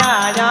राजा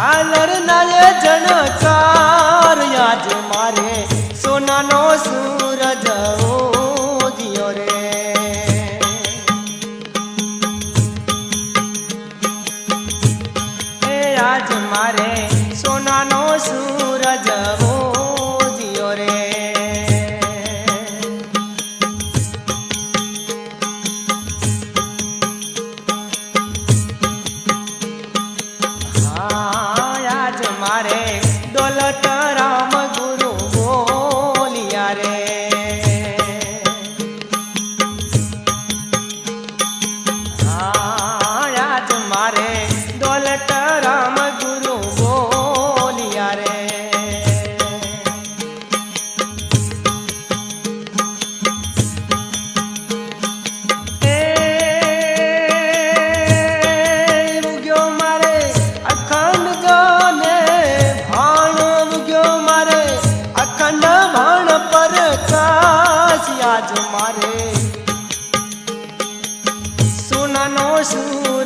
હાલર નાય જણકાર યાદ મારે સોનાનો સુ મારે